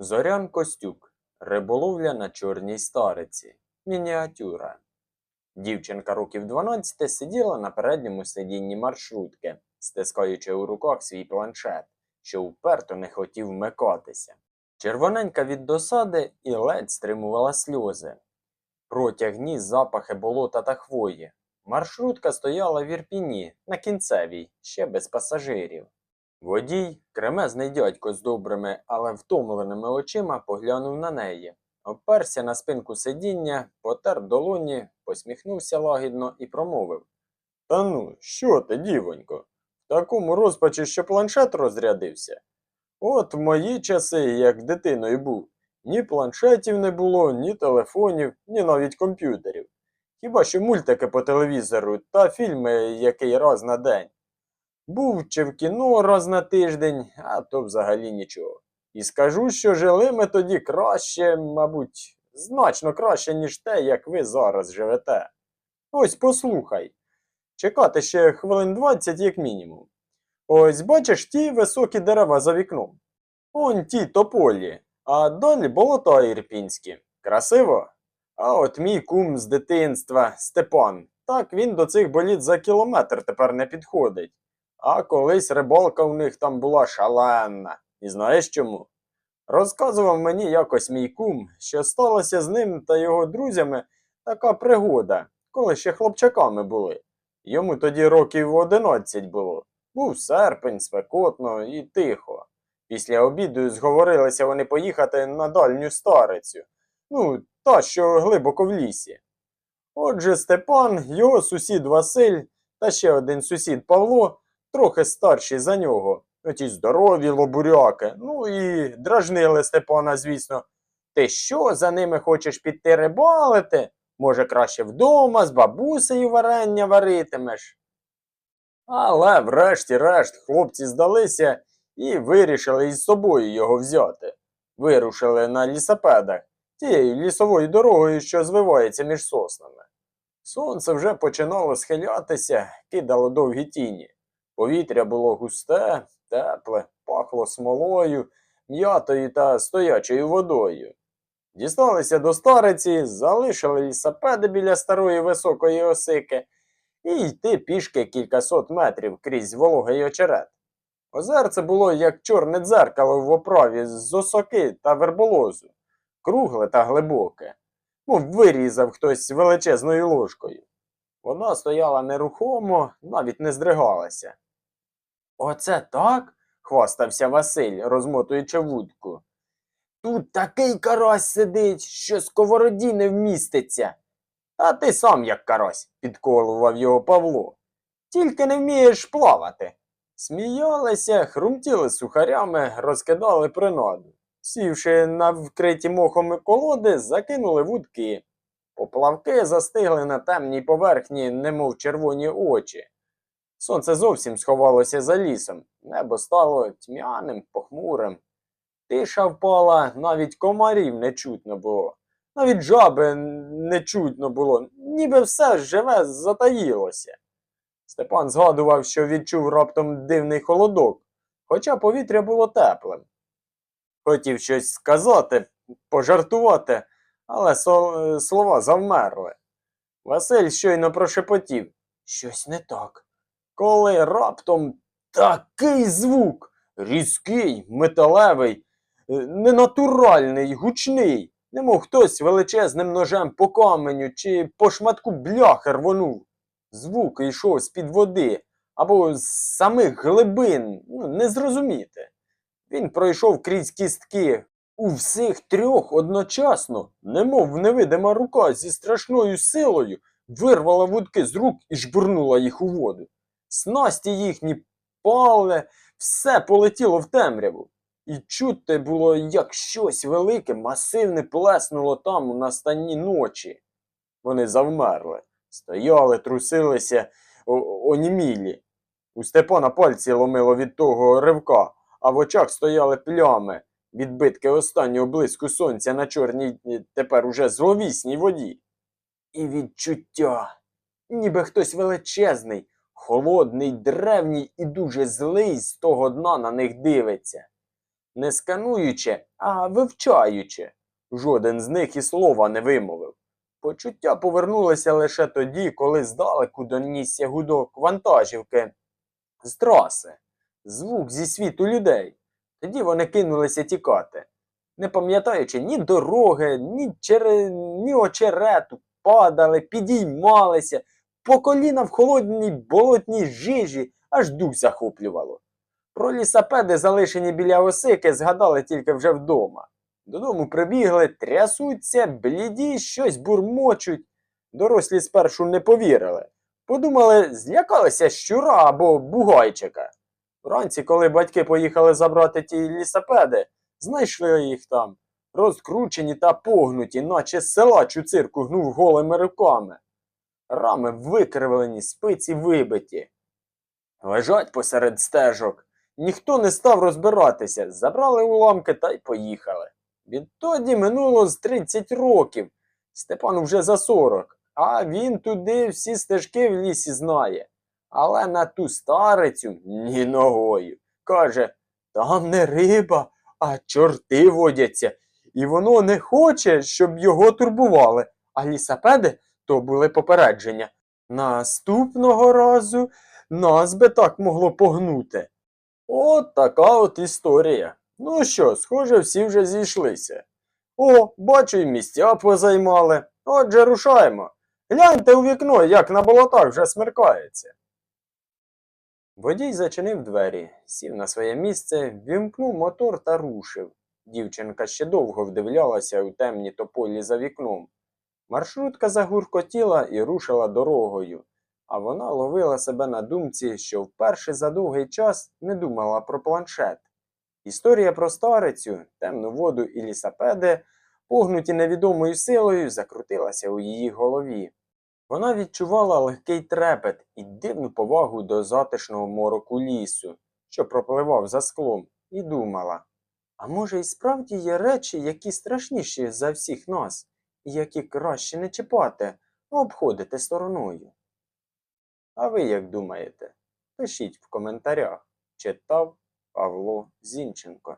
Зорян Костюк. Риболовля на Чорній Стариці. Мініатюра. Дівчинка років 12 сиділа на передньому сидінні маршрутки, стискаючи у руках свій планшет, що вперто не хотів вмикатися. Червоненька від досади і ледь стримувала сльози. Протяг ніс запахи болота та хвої. Маршрутка стояла в Ірпіні, на кінцевій, ще без пасажирів. Водій, кремезний дядько з добрими, але втомленими очима, поглянув на неї, оперся на спинку сидіння, потер долоні, посміхнувся лагідно і промовив Та ну, що ти, дівонько? В такому розпачі, що планшет розрядився? От в мої часи, як дитиною був, ні планшетів не було, ні телефонів, ні навіть комп'ютерів. Хіба що мультики по телевізору та фільми який раз на день. Був чи в кіно раз на тиждень, а то взагалі нічого. І скажу, що жили ми тоді краще, мабуть, значно краще, ніж те, як ви зараз живете. Ось послухай. Чекати ще хвилин 20 як мінімум. Ось бачиш ті високі дерева за вікном. Он ті тополі, а далі болота ірпінські. Красиво? А от мій кум з дитинства Степан. Так він до цих боліт за кілометр тепер не підходить. А колись рибалка у них там була шаленна. І знаєш чому? Розказував мені якось мій кум, що сталося з ним та його друзями така пригода, коли ще хлопчаками були. Йому тоді років 11 було. Був серпень, спекотно і тихо. Після обіду зговорилися вони поїхати на дальню старицю. Ну, та, що глибоко в лісі. Отже, Степан, його сусід Василь та ще один сусід Павло, трохи старші за нього, оті здорові лобуряки, ну і дражнили Степана, звісно. Ти що за ними хочеш піти рибалити? Може, краще вдома з бабусею варення варитимеш? Але врешті-решт хлопці здалися і вирішили із собою його взяти. Вирушили на лісопедах, тією лісовою дорогою, що звивається між соснами. Сонце вже починало схилятися, кидало довгі тіні. Повітря було густе, тепле, пахло смолою, м'ятою та стоячою водою. Дісталися до стариці, залишили лісопеди біля старої високої осики і йти пішки кількасот метрів крізь вологий очерет. Озерце було як чорне дзеркало в оправі з осоки та верболозу, кругле та глибоке, мов вирізав хтось величезною ложкою. Вона стояла нерухомо, навіть не здригалася. Оце так? хвастався Василь, розмотуючи вудку. Тут такий карась сидить, що сковороді не вміститься. А ти сам як карась, підколував його Павло. Тільки не вмієш плавати. Сміялися, хрумтіли сухарями, розкидали принаду. Сівши на вкриті мохом колоди, закинули вудки. Поплавки застигли на темній поверхні, немов червоні очі. Сонце зовсім сховалося за лісом, небо стало тьмяним, похмурим. Тиша впала, навіть комарів не чутно було, навіть жаби не чутно було, ніби все живе затаїлося. Степан згадував, що відчув раптом дивний холодок, хоча повітря було теплим. Хотів щось сказати, пожартувати, але слова завмерли. Василь щойно прошепотів щось не так. Коли раптом такий звук, різкий, металевий, е, ненатуральний, гучний, немов хтось величезним ножем по каменю чи по шматку бляхи рвонув. Звук йшов з-під води або з самих глибин, ну, не зрозуміти. Він пройшов крізь кістки у всіх трьох одночасно, немов невидима рука зі страшною силою вирвала вудки з рук і жбурнула їх у воду. Снасті їхні пали, все полетіло в темряву. І чути було, як щось велике, масивне плеснуло там у настанні ночі. Вони завмерли, стояли, трусилися, онімілі. У Степана пальці ломило від того ривка, а в очах стояли плями, відбитки останнього блиску сонця на чорній е, тепер уже зловісній воді. І відчуття, ніби хтось величезний, холодний, древній і дуже злий з того дна на них дивиться. не скануючи, а вивчаючи. Жоден з них і слова не вимовив. Почуття повернулися лише тоді, коли здалеку донісся гудок вантажівки з траси, звук зі світу людей. Тоді вони кинулися тікати, не пам'ятаючи ні дороги, ні, чере... ні очерету, падали, підіймалися, по коліна в холодній болотній жижі аж дух захоплювало. Про лісапеди, залишені біля осики, згадали тільки вже вдома. Додому прибігли, трясуться, бліді, щось бурмочуть. Дорослі спершу не повірили. Подумали, злякалися щура або бугайчика. Вранці, коли батьки поїхали забрати ті лісапеди, знайшли їх там, розкручені та погнуті, наче силач у цирку гнув голими руками. Рами викривлені, спиці вибиті. Лежать посеред стежок. Ніхто не став розбиратися, забрали уламки та й поїхали. Відтоді минуло з 30 років. Степану вже за 40, а він туди всі стежки в лісі знає. Але на ту старицю ні ногою. Каже, там не риба, а чорти водяться, і воно не хоче, щоб його турбували. А лісапеди то були попередження. Наступного разу нас би так могло погнути. От така от історія. Ну що, схоже, всі вже зійшлися. О, бачу, і місця позаймали. Отже, рушаємо. Гляньте у вікно, як на болотах вже смеркається. Водій зачинив двері, сів на своє місце, вімкнув мотор та рушив. Дівчинка ще довго вдивлялася у темні тополі за вікном. Маршрутка загуркотіла і рушила дорогою, а вона ловила себе на думці, що вперше за довгий час не думала про планшет. Історія про старицю, темну воду і лісапеди, погнуті невідомою силою, закрутилася у її голові. Вона відчувала легкий трепет і дивну повагу до затишного мороку лісу, що пропливав за склом, і думала: а може, і справді є речі, які страшніші за всіх нас, які краще не чіпати, а обходити стороною. А ви як думаєте? Пишіть в коментарях. Читав Павло Зінченко.